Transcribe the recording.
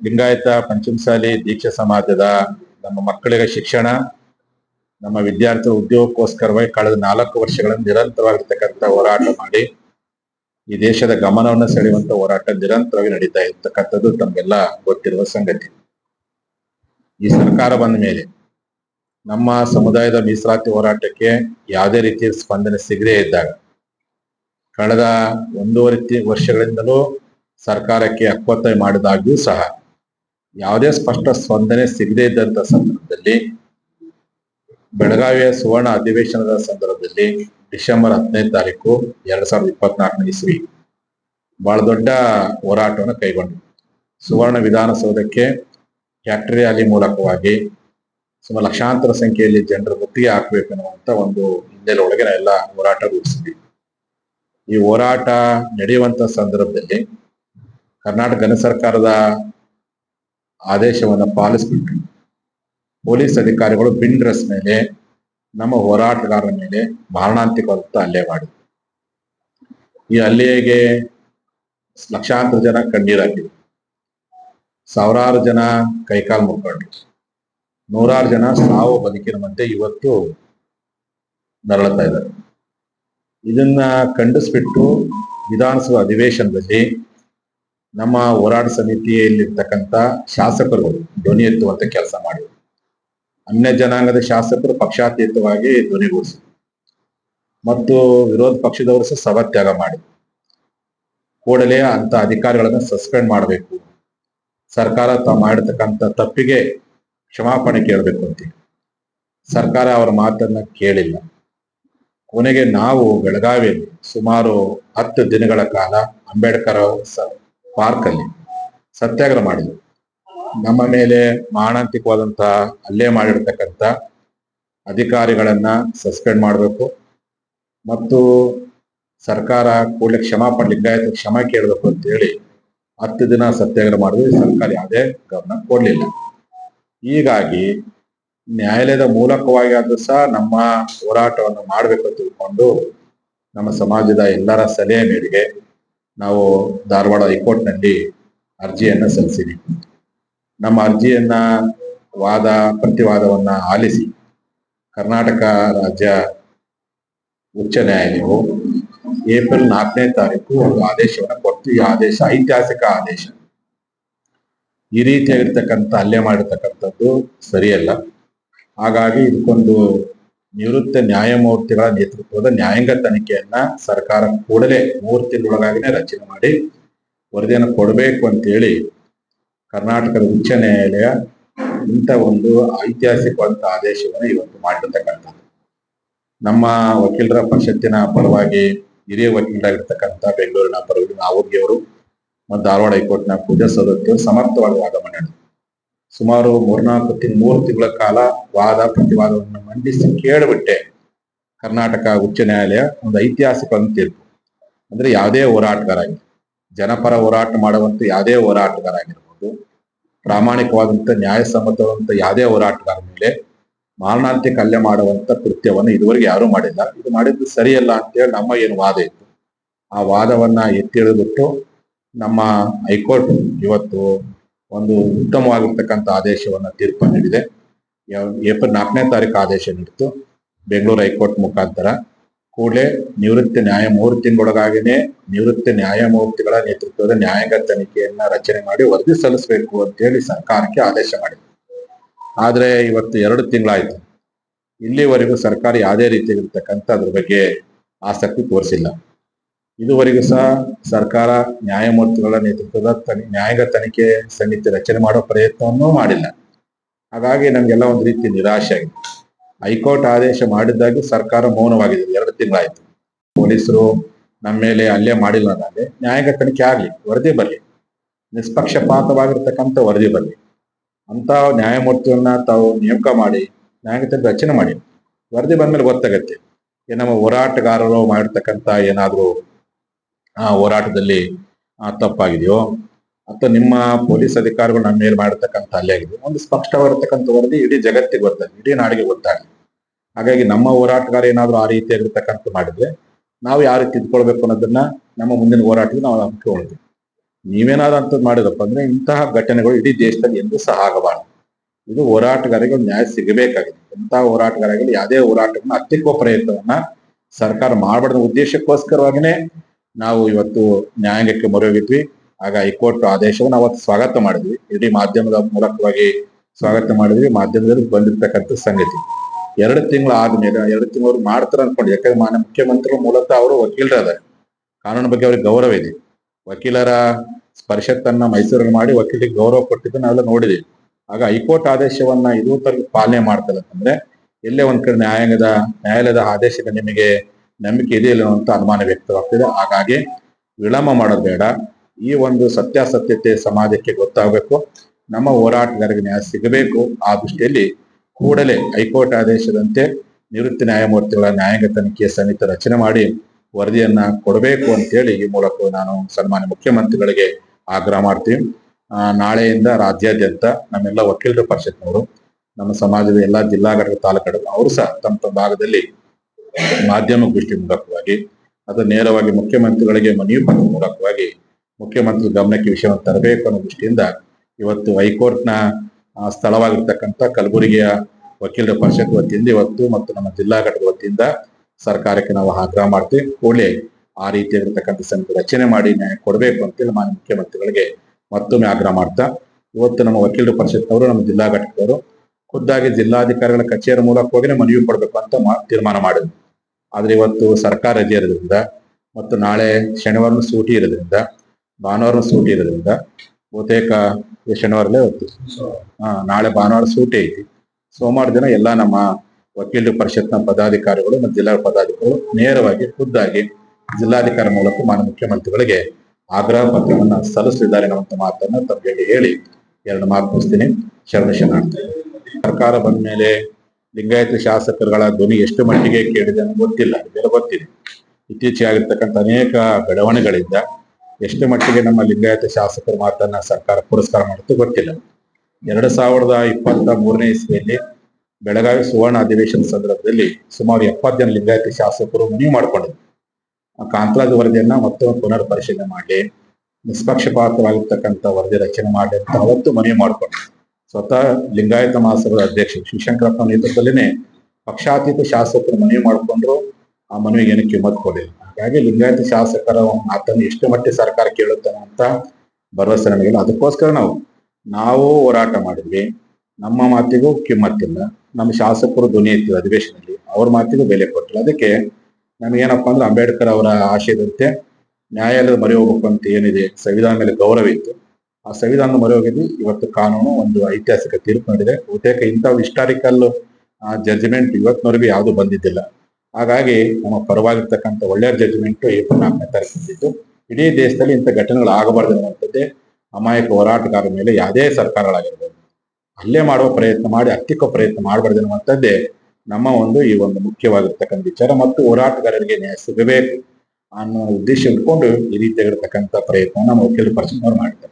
ಲಿಂಗಾಯತ ಪಂಚಮಸಾಲಿ ದೀಕ್ಷಾ ಸಮಾಜದ ನಮ್ಮ ಮಕ್ಕಳಿಗೆ ಶಿಕ್ಷಣ, ನಮ್ಮ ವಿದ್ಯಾರ್ಥಿ ಉದ್ಯೋಗಕ್ಕೋಸ್ಕರವಾಗಿ ಕಳೆದ ನಾಲ್ಕು ವರ್ಷಗಳನ್ನು ನಿರಂತರವಾಗಿರ್ತಕ್ಕಂಥ ಹೋರಾಟ ಮಾಡಿ ಈ ದೇಶದ ಗಮನವನ್ನು ಸೆಳೆಯುವಂತ ಹೋರಾಟ ನಿರಂತರವಾಗಿ ನಡೀತಾ ಇರ್ತಕ್ಕಂಥದ್ದು ತಮಗೆಲ್ಲ ಗೊತ್ತಿರುವ ಸಂಗತಿ. ಈ ಸರ್ಕಾರ ಬಂದ ಮೇಲೆ ನಮ್ಮ ಸಮುದಾಯದ ಮೀಸಲಾತಿ ಹೋರಾಟಕ್ಕೆ ಯಾವುದೇ ರೀತಿಯ ಸ್ಪಂದನೆ ಸಿಗದೇ ಇದ್ದಾಗ ಕಳೆದ ಒಂದೂವರೆ ವರ್ಷಗಳಿಂದಲೂ ಸರ್ಕಾರಕ್ಕೆ ಅಕ್ವತ್ತೆ ಮಾಡಿದಾಗ್ಯೂ ಸಹ ಯಾವುದೇ ಸ್ಪಷ್ಟ ಸ್ಪಂದನೆ ಸಿಗದೇ ಇದ್ದಂತ ಸಂದರ್ಭದಲ್ಲಿ ಬೆಳಗಾವಿಯ ಸುವರ್ಣ ಅಧಿವೇಶನದ ಸಂದರ್ಭದಲ್ಲಿ ಡಿಸೆಂಬರ್ ಹದಿನೈದು ತಾರೀಕು ಎರಡ್ ಸಾವಿರದ ಇಪ್ಪತ್ನಾಲ್ಕನೇ ಇಸ್ವಿ ಬಹಳ ದೊಡ್ಡ ಹೋರಾಟವನ್ನು ಕೈಗೊಂಡು ಸುವರ್ಣ ವಿಧಾನಸೌಧಕ್ಕೆ ಟ್ಯಾಕ್ಟರ್ ರ್ಯಾಲಿ ಮೂಲಕವಾಗಿ ಸುಮಾರು ಲಕ್ಷಾಂತರ ಸಂಖ್ಯೆಯಲ್ಲಿ ಜನರ ಮುತ್ತಿಗೆ ಹಾಕಬೇಕು ಒಂದು ಹಿನ್ನೆಲೆ ಒಳಗೆ ನಾವೆಲ್ಲ ಹೋರಾಟ ರೂಪಿಸಿದ್ವಿ. ಈ ಹೋರಾಟ ನಡೆಯುವಂತ ಸಂದರ್ಭದಲ್ಲಿ ಕರ್ನಾಟಕ ಸರ್ಕಾರದ ಆದೇಶವನ್ನು ಪಾಲಿಸ್ಬಿಟ್ಟು ಪೊಲೀಸ್ ಅಧಿಕಾರಿಗಳು ಬಿನ್ ಡ್ರೆಸ್ ಮೇಲೆ, ನಮ್ಮ ಹೋರಾಟಗಾರರ ಮೇಲೆ ಮಾರಣಾಂತಿಕವಾದ ಹಲ್ಲೆ ಮಾಡಿದ್ರು. ಈ ಹಲ್ಲೆಗೆ ಲಕ್ಷಾಂತರ ಜನ ಕಣ್ಣೀರಾಕಿದ್ರು ಸಾವಿರಾರು ಜನ ಕೈಕಾಲು ಮುರ್ಕೊಂಡ್ರು. ನೂರಾರು ಜನ ಸಾವು ಬದುಕಿನ ಮಧ್ಯೆ ಇವತ್ತು ನರಳುತ್ತಾ ಇದ್ದಾರೆ. ಇದನ್ನ ಖಂಡಿಸ್ಬಿಟ್ಟು ವಿಧಾನಸಭಾ ಅಧಿವೇಶನದಲ್ಲಿ ನಮ್ಮ ಹೋರಾಟ ಸಮಿತಿಯಲ್ಲಿರ್ತಕ್ಕಂಥ ಶಾಸಕರು ಧ್ವನಿ ಎತ್ತುವಂತ ಕೆಲಸ ಮಾಡಿದ್ರು. ಅನ್ಯ ಜನಾಂಗದ ಶಾಸಕರು ಪಕ್ಷಾತೀತವಾಗಿ ಧ್ವನಿಗೂಡಿಸಿದ್ರು ಮತ್ತು ವಿರೋಧ ಪಕ್ಷದವರು ಸಹ ಸಭಾತ್ಯಾಗ ಮಾಡಿ ಕೂಡಲೇ ಅಂತ ಅಧಿಕಾರಿಗಳನ್ನ ಸಸ್ಪೆಂಡ್ ಮಾಡಬೇಕು. ಸರ್ಕಾರ ತಾವು ಮಾಡಿರ್ತಕ್ಕಂಥ ತಪ್ಪಿಗೆ ಕ್ಷಮಾಪಣೆ ಕೇಳಬೇಕು ಅಂತ ಸರ್ಕಾರ ಅವರ ಮಾತನ್ನ ಕೇಳಿಲ್ಲ. ಕೊನೆಗೆ ನಾವು ಬೆಳಗಾವಿಯಲ್ಲಿ ಸುಮಾರು ಹತ್ತು ದಿನಗಳ ಕಾಲ ಅಂಬೇಡ್ಕರ್ ಪಾರ್ಕ್ ಅಲ್ಲಿ ಸತ್ಯಾಗ್ರಹ ಮಾಡಿದ್ರು. ನಮ್ಮ ಮೇಲೆ ಮಾರಣಾಂತಿಕವಾದಂತಹ ಅಲ್ಲೇ ಮಾಡಿರ್ತಕ್ಕಂಥ ಅಧಿಕಾರಿಗಳನ್ನ ಸಸ್ಪೆಂಡ್ ಮಾಡಬೇಕು ಮತ್ತು ಸರ್ಕಾರ ಕೂಡಲೇ ಕ್ಷಮಾಪಣೆ ಲಿಂಗಾಯತ ಕ್ಷಮಾ ಕೇಳಬೇಕು ಅಂತ ಹೇಳಿ ಹತ್ತು ದಿನ ಸತ್ಯಾಗ್ರಹ ಮಾಡಿದ್ವಿ ಸರ್ಕಾರ ಯಾವುದೇ ಗಮನ ಕೊಡಲಿಲ್ಲ. ಹೀಗಾಗಿ ನ್ಯಾಯಾಲಯದ ಮೂಲಕವಾಗಿ ಆದ್ರೂ ಸಹ ನಮ್ಮ ಹೋರಾಟವನ್ನು ಮಾಡಬೇಕು ತಿಳ್ಕೊಂಡು ನಮ್ಮ ಸಮಾಜದ ಎಲ್ಲರ ಸಲಹೆ ಮೇರೆಗೆ ನಾವು ಧಾರವಾಡ ಹೈಕೋರ್ಟ್ನಲ್ಲಿ ಅರ್ಜಿಯನ್ನ ಸಲ್ಲಿಸಿದ್ವಿ. ನಮ್ಮ ಅರ್ಜಿಯನ್ನ ವಾದ, ಪ್ರತಿವಾದವನ್ನ ಆಲಿಸಿ ಕರ್ನಾಟಕ ರಾಜ್ಯ ಉಚ್ಚ ನ್ಯಾಯಾಲಯವು ಏಪ್ರಿಲ್ ನಾಲ್ಕನೇ ತಾರೀಕು ಒಂದು ಆದೇಶವನ್ನು ಕೊಟ್ಟು, ಈ ಆದೇಶ ಐತಿಹಾಸಿಕ ಆದೇಶ. ಈ ರೀತಿಯಾಗಿರ್ತಕ್ಕಂಥ ಹಲ್ಲೆ ಮಾಡಿರ್ತಕ್ಕಂಥದ್ದು ಸರಿಯಲ್ಲ. ಹಾಗಾಗಿ ಇದಕ್ಕೊಂದು ನಿವೃತ್ತ ನ್ಯಾಯಮೂರ್ತಿಗಳ ನೇತೃತ್ವದ ನ್ಯಾಯಾಂಗ ತನಿಖೆಯನ್ನ ಸರ್ಕಾರ ಕೂಡಲೇ ಮೂರು ತಿಂಗಳೊಳಗಾಗಿನೇ ರಚನೆ ಮಾಡಿ ವರದಿಯನ್ನು ಕೊಡಬೇಕು ಅಂತೇಳಿ ಕರ್ನಾಟಕದ ಉಚ್ಚ ನ್ಯಾಯಾಲಯ ಇಂಥ ಒಂದು ಐತಿಹಾಸಿಕವಾದಂಥ ಆದೇಶವನ್ನು ಇವತ್ತು ಮಾಡಿರ್ತಕ್ಕಂಥದ್ದು. ನಮ್ಮ ವಕೀಲರ ಪರಿಷತ್ತಿನ ಪರವಾಗಿ ಹಿರಿಯ ವಕೀಲರಾಗಿರ್ತಕ್ಕಂಥ ಬೆಂಗಳೂರಿನ ಪರವಾಗಿ ನಾವೋಗಿಯವರು ಮತ್ತು ಧಾರವಾಡ ಹೈಕೋರ್ಟ್ನ ಪೂಜಾ ಸದಸ್ಯರು ಸಮರ್ಥವಾಗಿ ವಾದ ಮಾಡಿದರು ಸುಮಾರು ಮೂರ್ನಾಲ್ಕು ತಿಂಗ್, ಮೂರು ತಿಂಗಳ ಕಾಲ ವಾದ, ಪ್ರತಿವಾದವನ್ನು ಮಂಡಿಸಿ ಕೇಳಿಬಿಟ್ಟೆ ಕರ್ನಾಟಕ ಉಚ್ಚ ನ್ಯಾಯಾಲಯ ಒಂದು ಐತಿಹಾಸಿಕ ತೀರ್ಪು. ಅಂದ್ರೆ ಯಾವುದೇ ಹೋರಾಟಗಾರ ಜನಪರ ಹೋರಾಟ ಮಾಡುವಂತ ಯಾವುದೇ ಹೋರಾಟಗಾರ ಆಗಿರ್ಬೋದು ಪ್ರಾಮಾಣಿಕವಾದಂತ ನ್ಯಾಯಸಮ್ಮತವಾದಂತ ಯಾವುದೇ ಹೋರಾಟಗಾರ ಮೇಲೆ ಮಾರಣಾಂತಿಕ ಹಲ್ಲೆ ಮಾಡುವಂತ ಕೃತ್ಯವನ್ನು ಇದುವರೆಗೆ ಯಾರೂ ಮಾಡಿಲ್ಲ. ಇದು ಮಾಡಿದ್ದು ಸರಿಯಲ್ಲ ಅಂತೇಳಿ ನಮ್ಮ ಏನು ವಾದ ಇತ್ತು. ಆ ವಾದವನ್ನ ಎತ್ತಿ ಹಿಡಿದ್ಬಿಟ್ಟು ನಮ್ಮ ಹೈಕೋರ್ಟ್ ಇವತ್ತು ಒಂದು ಉತ್ತಮವಾಗಿರ್ತಕ್ಕಂಥ ಆದೇಶವನ್ನ ತೀರ್ಪು ನೀಡಿದೆ. ಏಪ್ರಿಲ್ ನಾಲ್ಕನೇ ತಾರೀಕು ಆದೇಶ ನೀಡಿತು ಬೆಂಗಳೂರು ಹೈಕೋರ್ಟ್ ಮುಖಾಂತರ ಕೂಡಲೇ ನಿವೃತ್ತ ನ್ಯಾಯಮೂರ್ತಿಗಳೊಳಗಾಗಿನೇ ನಿವೃತ್ತ ನ್ಯಾಯಮೂರ್ತಿಗಳ ನೇತೃತ್ವದ ನ್ಯಾಯಾಂಗ ತನಿಖೆಯನ್ನ ರಚನೆ ಮಾಡಿ ವರದಿ ಸಲ್ಲಿಸಬೇಕು ಅಂತೇಳಿ ಸರ್ಕಾರಕ್ಕೆ ಆದೇಶ ಮಾಡಿದೆ. ಆದರೆ ಇವತ್ತು ಎರಡು ತಿಂಗಳಾಯಿತು. ಇಲ್ಲಿವರೆಗೂ ಸರ್ಕಾರ ಯಾವುದೇ ರೀತಿಯಾಗಿರ್ತಕ್ಕಂಥ ಅದ್ರ ಬಗ್ಗೆ ಆಸಕ್ತಿ ತೋರಿಸಿಲ್ಲ. ಇದುವರೆಗೂ ಸಹ ಸರ್ಕಾರ ನ್ಯಾಯಮೂರ್ತಿಗಳ ನೇತೃತ್ವದ ತನಿ, ನ್ಯಾಯಾಂಗ ತನಿಖೆ ಸಮಿತಿ ರಚನೆ ಮಾಡೋ ಪ್ರಯತ್ನವನ್ನೂ ಮಾಡಿಲ್ಲ. ಹಾಗಾಗಿ ನಮಗೆಲ್ಲ ಒಂದು ರೀತಿ ನಿರಾಶೆ ಆಗಿದೆ. ಹೈಕೋರ್ಟ್ ಆದೇಶ ಮಾಡಿದ್ದಾಗಿ ಸರ್ಕಾರ ಮೌನವಾಗಿದೆ. ಎರಡು ತಿಂಗಳಾಯ್ತು. ಪೊಲೀಸರು ನಮ್ಮ ಮೇಲೆ ಅಲ್ಲೇ ಮಾಡಿಲ್ಲ ಅಂದ್ರೆ ನ್ಯಾಯಾಂಗ ತನಿಖೆ ಆಗ್ಲಿ, ವರದಿ ಬರ್ಲಿ. ನಿಷ್ಪಕ್ಷಪಾತವಾಗಿರ್ತಕ್ಕಂಥ ವರದಿ ಬರ್ಲಿ. ಅಂತ ನ್ಯಾಯಮೂರ್ತಿಯನ್ನ ತಾವು ನೇಮಕ ಮಾಡಿ, ನ್ಯಾಯಾಂಗ ತನಿಖೆ ರಚನೆ ಮಾಡಿ. ವರದಿ ಬಂದ್ಮೇಲೆ ಗೊತ್ತಾಗತ್ತೆ. ನಮ್ಮ ಹೋರಾಟಗಾರರು ಮಾಡಿರ್ತಕ್ಕಂಥ ಏನಾದ್ರು ಹೋರಾಟದಲ್ಲಿ ತಪ್ಪಾಗಿದೆಯೋ, ಅಥವಾ ನಿಮ್ಮ ಪೊಲೀಸ್ ಅಧಿಕಾರಿಗಳು ನಮ್ಮ ಮೇಲೆ ಮಾಡಿರ್ತಕ್ಕಂಥ ಹಲ್ಲೆ ಆಗಿದೆ ಒಂದು ಸ್ಪಷ್ಟವಾಗಿರ್ತಕ್ಕಂಥ ವರದಿ ಇಡೀ ಜಗತ್ತಿಗೆ ಗೊತ್ತಾಗಲಿ ಇಡೀ ನಾಡಿಗೆ ಗೊತ್ತಾಗಲಿ ಹಾಗಾಗಿ ನಮ್ಮ ಹೋರಾಟಗಾರ ಏನಾದರೂ ಆ ರೀತಿಯಾಗಿರ್ತಕ್ಕಂಥ ಮಾಡಿದ್ರೆ, ನಾವು ಯಾವ ರೀತಿ ತಿದ್ಕೊಳ್ಬೇಕು ಅನ್ನೋದನ್ನ ನಮ್ಮ ಮುಂದಿನ ಹೋರಾಟಕ್ಕೆ ನಾವು ಹಮ್ಮಿಕೊಳ್ತೀವಿ ನೀವೇನಾದ್ರು ಅಂತದ್ ಮಾಡಿದಪ್ಪ ಅಂದ್ರೆ ಇಂತಹ ಘಟನೆಗಳು ಇಡೀ ದೇಶದಲ್ಲಿ ಎಂದು ಸಹ ಆಗಬಾರದು. ಇದು ಹೋರಾಟಗಾರರಿಗೆ ನ್ಯಾಯ ಸಿಗಬೇಕಾಗಿದೆ. ಇಂತಹ ಹೋರಾಟಗಾರರಿಗೆ ಯಾವುದೇ ಹೋರಾಟವನ್ನು ಹತ್ತಿಕ್ಕುವ ಪ್ರಯತ್ನವನ್ನ ಸರ್ಕಾರ ಮಾಡಬಾರ್ದ ಉದ್ದೇಶಕ್ಕೋಸ್ಕರವಾಗಿನೇ ನಾವು ಇವತ್ತು ನ್ಯಾಯಾಂಗಕ್ಕೆ ಮೊರೆ ಹೋಗಿದ್ವಿ ಆಗ ಹೈಕೋರ್ಟ್ ಆದೇಶವನ್ನು ಅವತ್ತು ಸ್ವಾಗತ ಮಾಡಿದ್ವಿ. ಇಡೀ ಮಾಧ್ಯಮದ ಮೂಲಕವಾಗಿ ಸ್ವಾಗತ ಮಾಡಿದ್ವಿ. ಮಾಧ್ಯಮದಲ್ಲಿ ಬಂದಿರ್ತಕ್ಕಂಥ ಸಂಗತಿ. ಎರಡು ತಿಂಗಳು ಆದ್ಮೇಲೆ, ಎರಡು ತಿಂಗಳು ಮಾಡ್ತಾರೆ ಅನ್ಕೊಂಡು ಯಾಕಂದ್ರೆ ಮಾನ್ಯ ಮುಖ್ಯಮಂತ್ರಿಗಳು ಮೂಲತಃ ಅವರು ವಕೀಲರಾದ ಕಾನೂನು ಬಗ್ಗೆ ಅವ್ರಿಗೆ ಗೌರವ ಇದೆ. ವಕೀಲರ ಪರಿಷತ್ತನ್ನ ಮೈಸೂರಲ್ಲಿ ಮಾಡಿ ವಕೀಲಿಗೆ ಗೌರವ ಕೊಟ್ಟಿದ್ದು ನಾವೆಲ್ಲ ನೋಡಿದೀವಿ. ಆಗ ಹೈಕೋರ್ಟ್ ಆದೇಶವನ್ನ ಇದು ತರ ಪಾಲನೆ ಮಾಡ್ತಾರೆ ಅಂತಂದ್ರೆ, ಎಲ್ಲೇ ಒಂದ್ ಕಡೆ ನ್ಯಾಯಾಂಗದ, ನ್ಯಾಯಾಲಯದ ಆದೇಶದ ನಿಮಗೆ ನಂಬಿಕೆ ಇದೆಯಲ್ಲ ಅಂತ ಅನುಮಾನ ವ್ಯಕ್ತವಾಗ್ತಿದೆ. ಹಾಗಾಗಿ ವಿಳಂಬ ಮಾಡೋದು ಈ ಒಂದು ಸತ್ಯಾಸತ್ಯತೆ ಸಮಾಜಕ್ಕೆ ಗೊತ್ತಾಗಬೇಕು. ನಮ್ಮ ಹೋರಾಟಗಾರರಿಗೆ ನ್ಯಾಯ ಸಿಗಬೇಕು. ಆ ದೃಷ್ಟಿಯಲ್ಲಿ ಕೂಡಲೇ ಹೈಕೋರ್ಟ್ ಆದೇಶದಂತೆ ನಿವೃತ್ತಿ ನ್ಯಾಯಮೂರ್ತಿಗಳ ನ್ಯಾಯಾಂಗ ತನಿಖೆ ಸಮಿತಿ ರಚನೆ ಮಾಡಿ ವರದಿಯನ್ನ ಕೊಡಬೇಕು ಅಂತೇಳಿ ಈ ಮೂಲಕ ನಾನು ಸನ್ಮಾನ್ಯ ಮುಖ್ಯಮಂತ್ರಿಗಳಿಗೆ ಆಗ್ರಹ ಮಾಡ್ತೀವಿ ನಾಳೆಯಿಂದ ರಾಜ್ಯಾದ್ಯಂತ ನಮ್ಮೆಲ್ಲ ವಕೀಲರ ಪರಿಷತ್ನವರು, ನಮ್ಮ ಸಮಾಜದ ಎಲ್ಲಾ ಜಿಲ್ಲಾ ಘಟಕ ತಾಲೂಕು ಅವರು ಸಹ ತಮ್ಮ ತಮ್ಮ ಭಾಗದಲ್ಲಿ ಮಾಧ್ಯಮ ಗೋಷ್ಠಿ ಮೂಲಕವಾಗಿ ಅದು ನೇರವಾಗಿ ಮುಖ್ಯಮಂತ್ರಿಗಳಿಗೆ ಮನವಿ ಮಾಡುವ ಮೂಲಕವಾಗಿ ಮುಖ್ಯಮಂತ್ರಿ ಗಮನಕ್ಕೆ ವಿಷಯವನ್ನು ತರಬೇಕು ಅನ್ನೋ ದೃಷ್ಟಿಯಿಂದ ಇವತ್ತು ಹೈಕೋರ್ಟ್ನ ಸ್ಥಳವಾಗಿರ್ತಕ್ಕಂಥ ಕಲಬುರಗಿಯ ವಕೀಲರ ಪರಿಷತ್ ವತಿಯಿಂದ ಇವತ್ತು ಮತ್ತು ನಮ್ಮ ಜಿಲ್ಲಾ ಘಟಕ ವತಿಯಿಂದ ಸರ್ಕಾರಕ್ಕೆ ನಾವು ಆಗ್ರಹ ಮಾಡ್ತೀವಿ. ಕೂಡಲೇ ಆ ರೀತಿಯಾಗಿರ್ತಕ್ಕಂಥ ಸಮಿತಿ ರಚನೆ ಮಾಡಿ ನ್ಯಾಯ ಕೊಡಬೇಕು ಅಂತೇಳಿ ಮಾನ್ಯ ಮುಖ್ಯಮಂತ್ರಿಗಳಿಗೆ ಮತ್ತೊಮ್ಮೆ ಆಗ್ರಹ ಮಾಡ್ತಾ, ಇವತ್ತು ನಮ್ಮ ವಕೀಲರ ಪರಿಷತ್ನವರು, ನಮ್ಮ ಜಿಲ್ಲಾ ಘಟಕದವರು ಖುದ್ದಾಗಿ ಜಿಲ್ಲಾಧಿಕಾರಿಗಳ ಕಚೇರಿ ಮೂಲಕವಾಗಿ ಮನವಿ ಕೊಡಬೇಕು ಅಂತ ತೀರ್ಮಾನ ಮಾಡಿದ್ವಿ ಆದ್ರೆ ಇವತ್ತು ಸರ್ಕಾರ ರಜೆ ಇರೋದ್ರಿಂದ ಮತ್ತು ನಾಳೆ ಶನಿವಾರ ಸೂಟಿ ಇರೋದ್ರಿಂದ ಭಾನುವಾರ ಸೂಟಿ ಇರೋದ್ರಿಂದ ಬಹುತೇಕ ಶನಿವಾರಲೇ ಹೊತ್ತು ಹಾ, ನಾಳೆ ಭಾನುವಾರ ಸೂಟಿ ಐತಿ. ಸೋಮವಾರ ದಿನ ಎಲ್ಲ ನಮ್ಮ ವಕೀಲ ಪರಿಷತ್ನ ಪದಾಧಿಕಾರಿಗಳು ಮತ್ತು ಜಿಲ್ಲಾ ಪದಾಧಿಕಾರಿಗಳು ನೇರವಾಗಿ ಖುದ್ದಾಗಿ ಜಿಲ್ಲಾಧಿಕಾರಿ ಮೂಲಕ ಮಾನ್ಯ ಮುಖ್ಯಮಂತ್ರಿಗಳಿಗೆ ಆಗ್ರಹ ಪತ್ರವನ್ನ ಸಲ್ಲಿಸಿದ್ದಾರೆ ಅನ್ನುವಂಥ ಮಾತನ್ನ ತಮಗೆ ಹೇಳಿ ಎರಡು ಮಾತು ಮುಗಿಸ್ತೀನಿ. ಶರಣ ಶರಣಾರ್ಥಿ. ಸರ್ಕಾರ ಬಂದ ಮೇಲೆ ಲಿಂಗಾಯತ ಶಾಸಕರುಗಳ ಧ್ವನಿ ಎಷ್ಟು ಮಟ್ಟಿಗೆ ಕೇಳಿದೆ ಅಂತ ಗೊತ್ತಿಲ್ಲ ಇದೆಲ್ಲ ಗೊತ್ತಿದೆ. ಇತ್ತೀಚೆಗೆ ಆಗಿರ್ತಕ್ಕಂಥ ಅನೇಕ ಬೆಳವಣಿಗೆಗಳಿಂದ ಎಷ್ಟು ಮಟ್ಟಿಗೆ ನಮ್ಮ ಲಿಂಗಾಯತ ಶಾಸಕರ ಮಾತನ್ನ ಸರ್ಕಾರ ಪುರಸ್ಕಾರ ಮಾಡುತ್ತೋ ಗೊತ್ತಿಲ್ಲ. ಎರಡು ಸಾವಿರದ ಇಪ್ಪತ್ತ ಮೂರನೇ ಇಸ್ವಿಯಲ್ಲಿ ಬೆಳಗಾವಿ ಸುವರ್ಣ ಅಧಿವೇಶನ ಸಂದರ್ಭದಲ್ಲಿ ಸುಮಾರು ಎಪ್ಪತ್ತು ಜನ ಲಿಂಗಾಯತ ಶಾಸಕರು ಮನವಿ ಮಾಡಿಕೊಂಡಿದ್ರು ಆ ಕಾಂತರಾಜ್ ವರದಿಯನ್ನ ಮತ್ತೊಮ್ಮೆ ಪುನರ್ ಪರಿಶೀಲನೆ ಮಾಡಿ, ನಿಷ್ಪಕ್ಷಪಾತವಾಗಿರ್ತಕ್ಕಂಥ ವರದಿ ರಚನೆ ಮಾಡಿ ಅಂತ ಅವತ್ತು ಮನವಿ ಮಾಡಿಕೊಂಡ್ರು. ಸ್ವತಃ ಲಿಂಗಾಯತ ಮಹಾಸಭಾದ ಅಧ್ಯಕ್ಷ ಶಿವಶಂಕರಪ್ಪ ನೇತೃತ್ವದಲ್ಲಿನೇ ಪಕ್ಷಾತೀತ ಶಾಸಕರು ಮನವಿ ಮಾಡಿಕೊಂಡ್ರು. ಆ ಮನವಿಗೆ ಏನು ಕಿಮ್ಮತ್ ಕೊಡಲಿಲ್ಲ. ಹಾಗಾಗಿ ಲಿಂಗಾಯತ ಶಾಸಕರ ಮಾತನ್ನು ಎಷ್ಟು ಮಟ್ಟಿಗೆ ಸರ್ಕಾರ ಕೇಳುತ್ತಾನೆ ಅಂತ ಭರವಸೆ ನನಗಿಲ್ಲ ಅದಕ್ಕೋಸ್ಕರ ನಾವು ನಾವು ಹೋರಾಟ ಮಾಡಿದ್ವಿ. ನಮ್ಮ ಮಾತಿಗೂ ಕಿಮ್ಮತ್ತಿಲ್ಲ. ನಮ್ಮ ಶಾಸಕರು ಧ್ವನಿ ಎತ್ತಿದ್ರು ಅಧಿವೇಶನದಲ್ಲಿ ಅವ್ರ ಮಾತಿಗೂ ಬೆಲೆ ಕೊಟ್ಟಿಲ್ಲ. ಅದಕ್ಕೆ ನಮಗೇನಪ್ಪ ಅಂದ್ರೆ ಅಂಬೇಡ್ಕರ್ ಅವರ ಆಶಯದಂತೆ ನ್ಯಾಯಾಲಯದ ಮೊರೆ ಹೋಗ್ಬೇಕು ಅಂತ ಏನಿದೆ, ಸಂವಿಧಾನ ಮೇಲೆ ಗೌರವ ಇತ್ತು. ಆ ಸಂವಿಧಾನದ ಮೊರೆ ಹೋಗಿದ್ವಿ ಇವತ್ತು ಕಾನೂನು ಒಂದು ಐತಿಹಾಸಿಕ ತೀರ್ಪು ನೀಡಿದೆ. ಬಹುತೇಕ ಇಂಥ ಹಿಸ್ಟಾರಿಕಲ್ ಜಡ್ಜ್ಮೆಂಟ್ ಇವತ್ತಿನವರೆಗೂ ಯಾವುದು ಬಂದಿದ್ದಿಲ್ಲ. ಹಾಗಾಗಿ ನಮ್ಮ ಪರವಾಗಿರ್ತಕ್ಕಂಥ ಒಳ್ಳೆಯ ಜಡ್ಜ್ಮೆಂಟ್ ಏಪ್ರಿಲ್ ನಾಲ್ಕನೇ ತಾರೀಕು ಬಂದಿದ್ದು. ಇಡೀ ದೇಶದಲ್ಲಿ ಇಂಥ ಘಟನೆಗಳು ಆಗಬಾರ್ದು ಅನ್ನುವಂಥದ್ದೇ ಅಮಾಯಕ ಹೋರಾಟಗಾರರ ಮೇಲೆ ಯಾವುದೇ ಸರ್ಕಾರಗಳಾಗಿರ್ಬೋದು. ಅಲ್ಲೇ ಮಾಡುವ ಪ್ರಯತ್ನ ಮಾಡಿ ಹತ್ತಿಕ್ಕೋ ಪ್ರಯತ್ನ ಮಾಡಬಾರ್ದು ಅನ್ನುವಂಥದ್ದೇ ನಮ್ಮ ಒಂದು ಈ ಒಂದು ಮುಖ್ಯವಾಗಿರ್ತಕ್ಕಂಥ ವಿಚಾರ ಮತ್ತು ಹೋರಾಟಗಾರರಿಗೆ ನ್ಯಾಯ ಸಿಗಬೇಕು ಅನ್ನೋ ಉದ್ದೇಶ ಇಟ್ಕೊಂಡು ಈ ರೀತಿಯಾಗಿರ್ತಕ್ಕಂಥ ಪ್ರಯತ್ನ ನಮ್ಮ ವಕೀಲರ ಪರಿಚಯ ಮಾಡ್ತಾರೆ